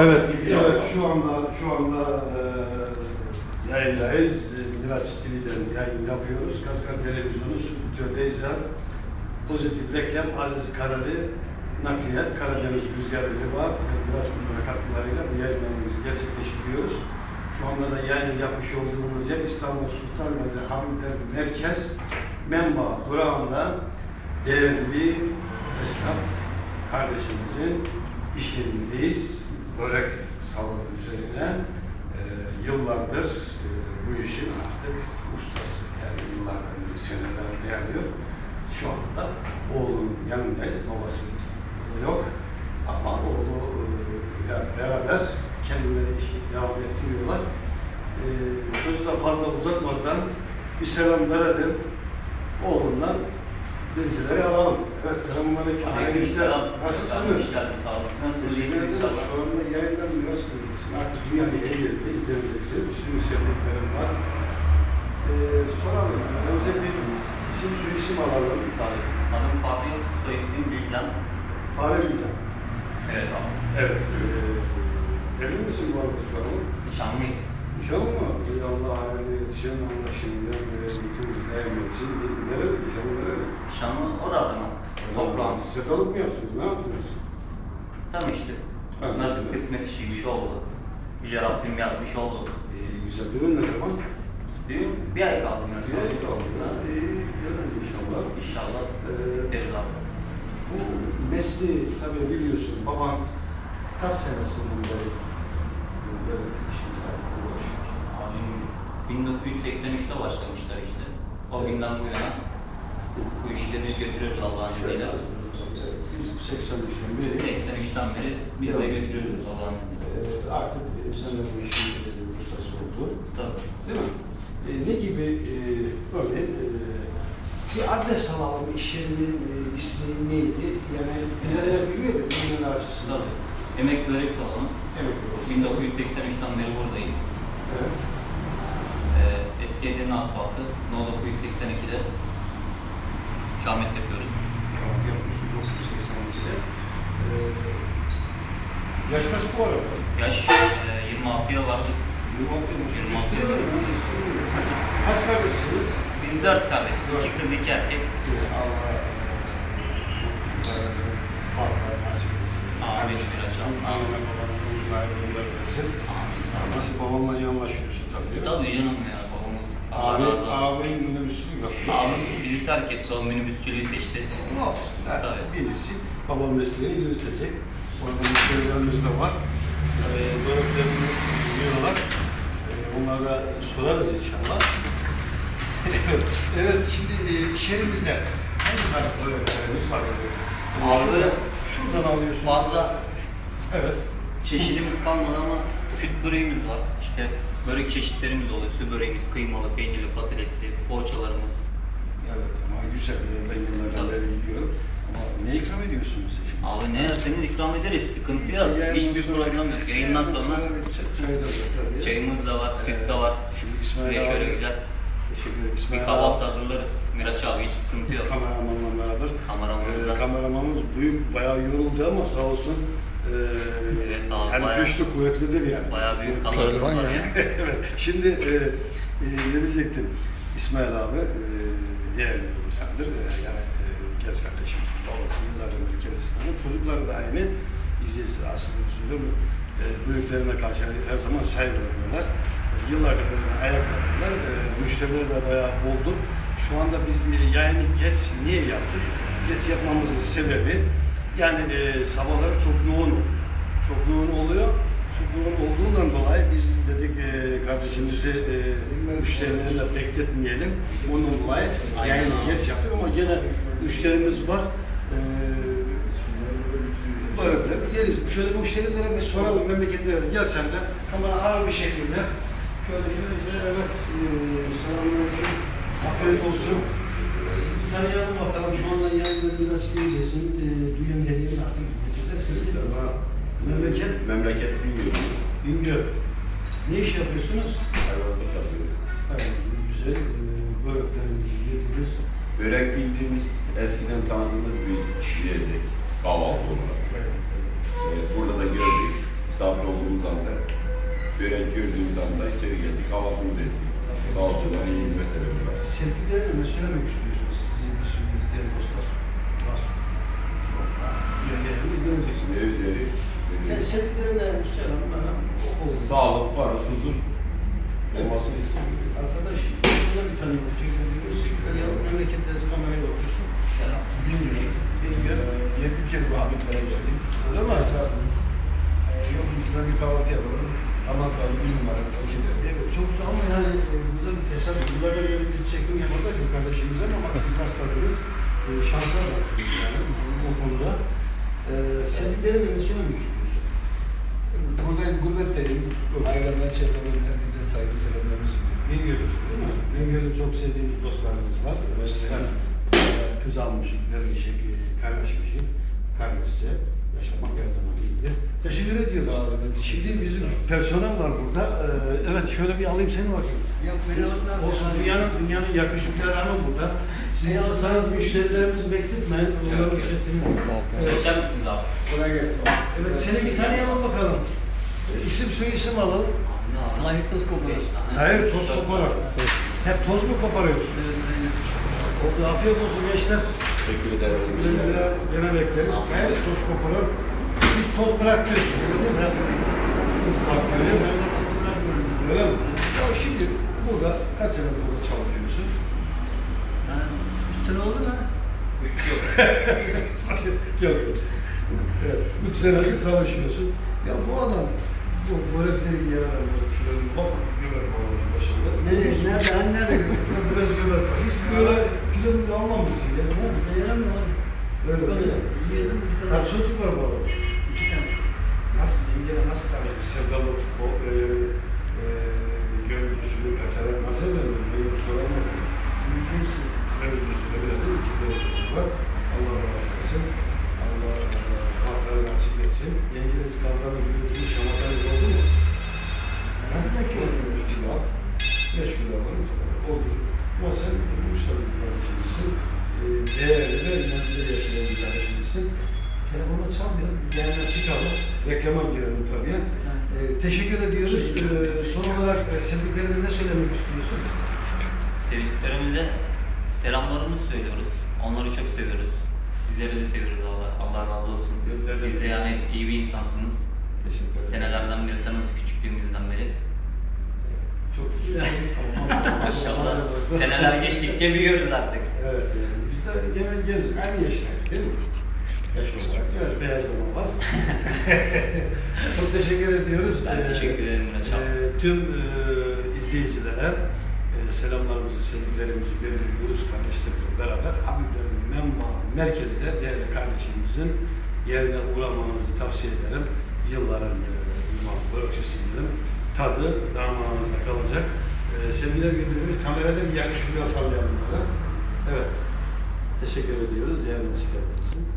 Evet, evet şu anda şu anda e, yayındayız. Miraç TV'den yayın yapıyoruz. Kaskan Televizyonu Stüdyo Deyzan Pozitif Reklam Aziz Karali Nakliyat Karadeniz Rüzgarı Liva ve Miraç Kulübü'ne katkılarıyla bu yayınlarımızı gerçekleştiriyoruz. Şu anda da yayın yapmış olduğumuz yer İstanbul Sultan Gazi Hamidler Merkez Menba durağında değerli esnaf kardeşimizin iş yerindeyiz. Börek salonu üzerine e, yıllardır e, bu işin artık ustası. Yani yıllardan beri seneler dayanıyor. Şu anda da oğlunun yanındayız. Babası yok. Ama oğlu e, beraber kendileri işi devam ettiriyorlar. E, sözü de fazla uzatmazdan bir selam verelim. Oğlundan bilgileri alalım. Evet, selamünaleyküm. Hayırlı işler. Nasılsınız? Teşekkür ederiz. Şu anda yayından biraz kırılmışsın. Artık dünyanın en yerinde izleneceksin. Bir sürü sevdiklerim var. Ee, soralım. Önce bir isim şu isim alalım. Adım Fatih, soy ismim Bilcan. Fare Bilcan. Evet abi. Evet. Ee, evli misin bu arada soralım? Nişanlıyız. Nişanlı mı? Ey Allah hayırlı yetişen Allah şimdiden ve mutluluğunuzu daim etsin. Nerede? Nişanlı nerede? Nişanlı o da Adana. Toprağım. Setalık mı yaptınız? Ne yaptınız? Tam işte. Nasıl kısmet işiymiş oldu. Yüce Rabbim yapmış oldu. Ee, güzel. Düğün ne zaman? Düğün bir ay kaldı. Bir ay kaldı. Ee, görürüz inşallah. İnşallah Ee, deriz abi. Bu mesleği tabii biliyorsun baban kaç senesinden beri bu devlet işiyle uğraşıyor? Abim 1983'te başlamışlar işte. O günden bu yana bu işleri biz götürüyoruz Allah'ın izniyle. 83'ten beri 83'ten beri biz de götürüyoruz Allah'ın izniyle. e, artık sen de bu işin ustası oldun. Tabii. Değil mi? E, ne gibi e, örneğin e, bir adres alalım, iş yerinin e, ismi neydi? Yani birileri biliyor mu bunun açısından? Tabii. Emek börek salonu. Evet. 1983'ten beri buradayız. Evet. Ee, eski Edirne asfaltı No 982'de ikamet yapıyoruz. Yamak yapmışız 982'de. E, yaş kaç bu arada? Yaş e, 26'ya var. 26 yıl. 26 yıl. Kaç kardeşsiniz? Biz dört kardeş. İki kız, iki erkek. Allah Balkan nasip etsin. Amin. Uzun ayrılığında versin. Amin. Nasıl babamla iyi anlaşıyorsun tabii. Tabii canım ya babamız. Abi, abinin minibüsü yok. Abim bizi terk etti. O minibüsçülüğü seçti. Ne olsun? Birisi babam mesleğini yürütecek. Müşterilerimiz de var. Ee, Böreklerini yiyorlar. Ee, onlara da sorarız inşallah. evet, evet, şimdi e, iş yerimizde hangi tarz böreklerimiz var? Ee, Abi, şuradan, alıyorsun. Fazla Evet. çeşidimiz kalmadı ama süt böreğimiz var. İşte börek çeşitlerimiz oluyor. Su böreğimiz, kıymalı, peynirli, patatesli, poğaçalarımız. Evet ama güzel. Ee, Ben yıllardan Tabii. beri gidiyorum. Ama ne ikram ediyorsunuz ya şimdi? Abi ne yerseniz ikram ederiz. Sıkıntı Şey, yok. yayından Hiçbir sonra- problem yok. Yayından sonra bir çay- çay da var tabii. çayımız da var, süt de var. Şimdi İsmail Size şöyle abi- güzel Teşekkür ederim. bir İsmail kahvaltı abi, hazırlarız. Miraç abi hiç sıkıntı yok. kameramanla beraber. Kameramanımız Ee, da. kameramanımız duyup bayağı yoruldu ama sağ olsun. Ee, Evet abi, yani bayağı- güçlü, kuvvetlidir yani. Bayağı büyük kameramanımız var evet. Şimdi e, e, ne diyecektim? İsmail abi e, değerli bir insandır. E, yani e, genç kardeşimiz, babası yıllardan beri kendisi tanır. Çocukları da aynı. İzleyicisi aslında söylüyorum. E, büyüklerine karşı her zaman saygı duyuyorlar. E, yıllardır böyle ayaklarlar. E, müşterileri de bayağı boldur. Şu anda biz e, yayını geç niye yaptık? Geç yapmamızın sebebi yani e, sabahları çok yoğun oluyor. Çok yoğun oluyor. Yoğun olduğundan dolayı biz dedik e, kardeşimizi e, müşterilerle bekletmeyelim. Ondan dolayı yayını geç yaptık ama gene müşterimiz var. E, böyle yeriz. Şöyle müşterilere bir soralım memleketlere. Gel sen de kamera ağır bir şekilde. Şöyle şöyle şöyle evet. E, selamünaleyküm. Afiyet olsun. Bir tanıyalım bakalım. Şu anda yayında biraz değilsin. E, duyum hediyeni artık izleyiciler. Siz memleket Memleket bilmiyorum. Bingöl. Ne iş yapıyorsunuz? Hayvanlık yapıyorum. Evet, güzel. E, böreklerimizi yediniz. Börek bildiğimiz eskiden tanıdığımız bir yiyecek. Kahvaltı olarak. Evet, burada da gördük. Misafir olduğumuz anda börek gördüğümüz anda içeri geldik. Kahvaltımızı ettik. Sağ olsunlar, iyi hizmet veriyorlar. Sevdiklerine ne söylemek istiyorsunuz? Sizin bir sürü izleyen dostlar var. Şu anda yönlerini izleneceksiniz. Ne üzeri? Yani sevdiklerine söylem bana oldu. Sağlık, barış, huzur olmasını istiyorum. Arkadaş, burada bir tane olacak. Sevdikler ya memleketleriz kamerayla okuyorsun. Selam. Bilmiyorum. Bilmiyorum. Diye bir kez bu Habitlere geldik. Öyle mi? Esnafımız. Ee, yok de bir kahvaltı yapalım. Tamam kaldı bir numara. O gider. Evet, çok güzel ama yani e, burada bir tesadüf. Yıllar evvel biz çekim yapardık bu kardeşimizle ama siz rastladınız. E, şanslar var yani bu konuda. E, sevdiklerine ne söylemek? Buradayım, gurbetteyim. Ailemden, çevremden herkese saygı selamlarımı sunuyorum. Bingöl'üz değil mi? Çok sevdiğimiz dostlarımız var. Öğretmen e, kız almış, dermişi, kaynaşmışı, kardeşçe yaşamak her zaman iyidir. Teşekkür ediyoruz. Sağ olun. Şimdi bizim personel var burada. E, evet şöyle bir alayım seni bakayım. Olsun dünyanın dünyanın yakışıklı adamı burada. Siz yazarsanız müşterilerimizi bekletmeyin. Onların ücretini. Evet. Geçer misiniz abi? Kolay gelsin. evet seni bir tanıyalım bakalım. İsim soy isim alalım. Mahir toz kokuyor. Hayır toz koparak. Hep toz mu koparıyoruz? Oldu afiyet olsun gençler. Teşekkür ederim. Gene bekleriz. Hayır toz koparak. Biz toz bırakmıyoruz. Öyle mi? Biz bırakmıyoruz. Öyle mi? Ya şimdi burada kaç sene burada çalışıyorsun? Üstüne oldu mu? Üç yok. Yok. Evet, üç senedir çalışıyorsun. Ya bu adam bu börekleri adam böyle şöyle bir bak var onun başında. Ne diyorsun? Nerede? Hani nerede göbek? Biraz göbek var. Hiç böyle kilo mu almamışsın ya. değil mi? Beğenmiyor abi. Öyle mi? Yiyelim. Kaç çocuk var bu arada? İki tane. Nasıl yengene nasıl tanışmış? Sevdalı o var. Allah bağışlasın. Allah bahtları nasip etsin. Yengeniz kavganız, gürültünüz, şamatanız oldu mu? Ha? Belki oldu. Beş kilo al. Beş kilo alırım. Oldu. Ama sen bu işler bir kardeşimizsin. E, değerli ve inancıyla yaşayan bir kardeşimizsin. Telefonla çalmıyor. Biz yayına çıkalım. Reklama girelim tabii. E, teşekkür ediyoruz. E, son olarak e, sevdiklerine ne söylemek istiyorsun? Sevdiklerimize selamlarımızı söylüyoruz. Onları çok seviyoruz. Sizleri de seviyoruz Allah, Allah razı olsun. Evet. Siz de yani iyi bir insansınız. Teşekkür ederim. Senelerden beri tanıyoruz küçüklüğümüzden beri. Çok. Maşallah. Seneler geçtikçe büyüyoruz artık. Evet, yani biz de gene genç, aynı yaştaydık değil mi? Yaş olarak biraz beyazlama var. Çok teşekkür ediyoruz. Ben Ee, teşekkür ederim Reşat. e, tüm e, izleyicilere selamlarımızı, sevgilerimizi gönderiyoruz kardeşlerimizle beraber. Habiblerin Menba merkezde değerli kardeşimizin yerine uğramanızı tavsiye ederim. Yılların e, uzman börekçisi diyelim. Tadı damağınızda kalacak. E, sevgiler gönderiyoruz. Kamerada bir yakışıklı sallayalım. Evet. Teşekkür ediyoruz. Yarın etsin.